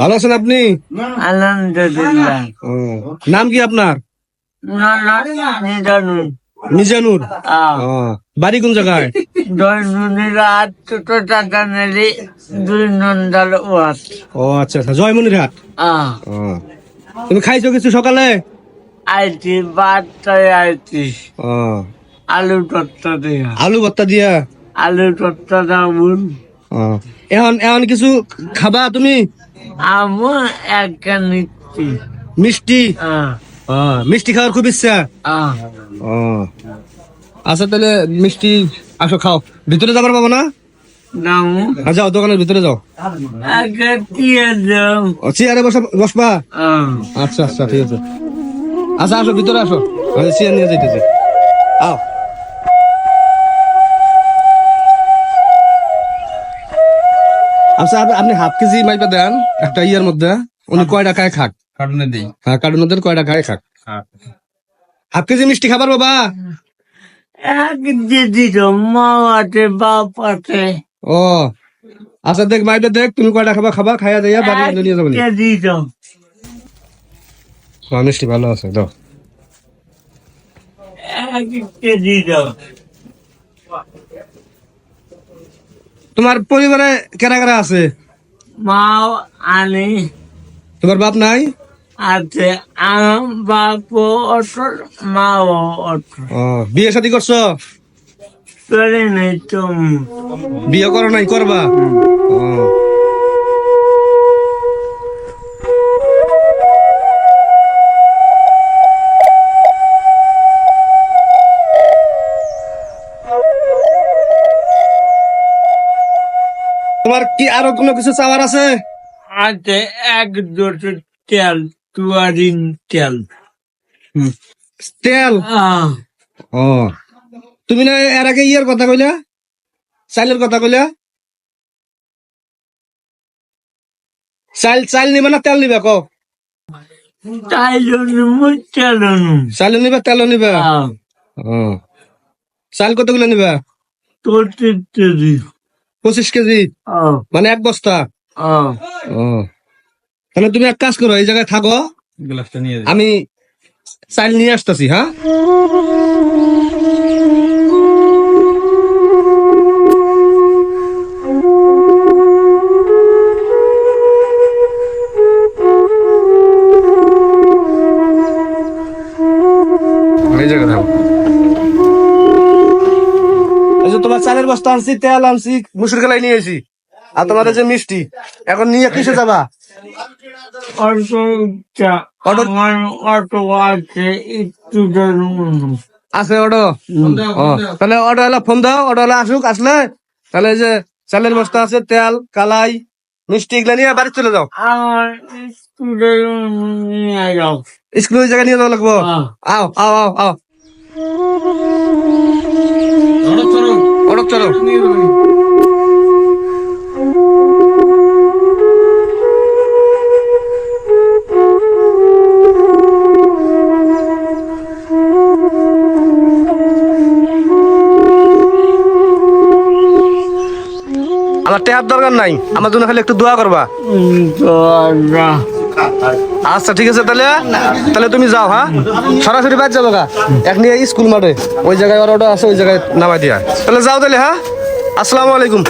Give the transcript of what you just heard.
ভালো আছেন আপনি? নাম কি আপনার? নিজানুর। বাড়ি কোন জায়গায়? জয়মনির আচ্ছা, আচ্ছা, হাট তুমি খাইছো কিছু সকালে? Aiti batai aiti. ও, Alu totta dia. আলু ভর্তা দিয়া? Alu totta daun. ও, এখন এখন কিছু খাবা তুমি? Amu ekaniti. মিষ্টি. ও, মিষ্টি খাওয়ার খুব ইচ্ছা? আচ্ছা তাহলে মিষ্টি আসো খাও। ভিতরে যাবার পাবো না? যাও দোকানের ভিতরে যাও। চেয়ারে বসা বসবা. আচ্ছা আচ্ছা ঠিক আছে। আচ্ছা আসো ভিতরে আসো। চেয়ার নিয়ে যাইতেছি। আও। আচ্ছা আপনি- আপনি হাফ কেজি মাইপা দেন একটা ইয়ের মধ্যে। উনি কয়টা খায় খাক? কারণে দিই। হ্যাঁ কার্টুন মধ্যে কয়টা খায় খাক। হাফ কেজি মিষ্টি খাবার বাবা। এক দিদি তো মা আছে বাপ আছে। ও আচ্ছা দেখ মাইপা দেখ তুমি কয়টা খাবা খাবা খাইয়া যাইয়া বাড়ি নিয়ে যাব তো মিষ্টি ভালো আছে দাও। কেজি তো তোমার পরিবারে কেরা কেরা আছে? মাও আনি। তোমার বাপ নাই? আছে আম বাপ অটল মাও অটল ও বিয়ে শাদি করছ? করে নেই তুমি বিয়ে করো নাই করবা? তোমার কি আরও কোনো কিছু চাওয়ার আছে? আছে এক দুটো তেল তুয়ারিন তেল। তেল? ও। তুমি না এর আগে ইয়ের কথা কইলা? চাইলের কথা কইলা? চাইল চাইল নিবা না তেল নিবা কো চাইল নিবা তেল নিবা আহ ও। চাইল কতগুলো নিবা? তোর পঁচিশ কেজি? মানে এক বস্তা? তাহলে তুমি এক কাজ করো এই জায়গায় থাকো। গ্লাসটা নিয়ে দিই আমি চাইল নিয়ে আসতেছি হ্যাঁ? চালের বস্তা আনছি তেল আনছি মুসুর গেলাই নিয়ে এসি আর তোমার এই যে মিষ্টি এখন নিয়ে কিসে যাবা? আছে একটু ধরুন আছে অটো? তাহলে অটো এলা ফোন দাও অটো এলা আসুক আসলে তাহলে যে চালের বস্তা আছে তেল কালাই মিষ্টি এগুলা নিয়ে বাড়ি চলে যাও। স্কুল ওই জায়গায় নিয়ে যাওয়া লাগবো? আহ। আও আও আও আও। চলো আমার ট্যাপ দরকার নাই। আমার জন্য খালি একটু দোয়া করবা। দরজা আচ্ছা ঠিক আছে, তাহলে তাহলে তুমি যাও হ্যাঁ? সরাসরি বাদ যাব গা। এক নিয়ে স্কুল মাঠে, ওই জায়গায় ওর আছে, ওই জায়গায় নামাই দিয়া। তাহলে যাও তাহলে হ্যাঁ? আসসালামু আলাইকুম।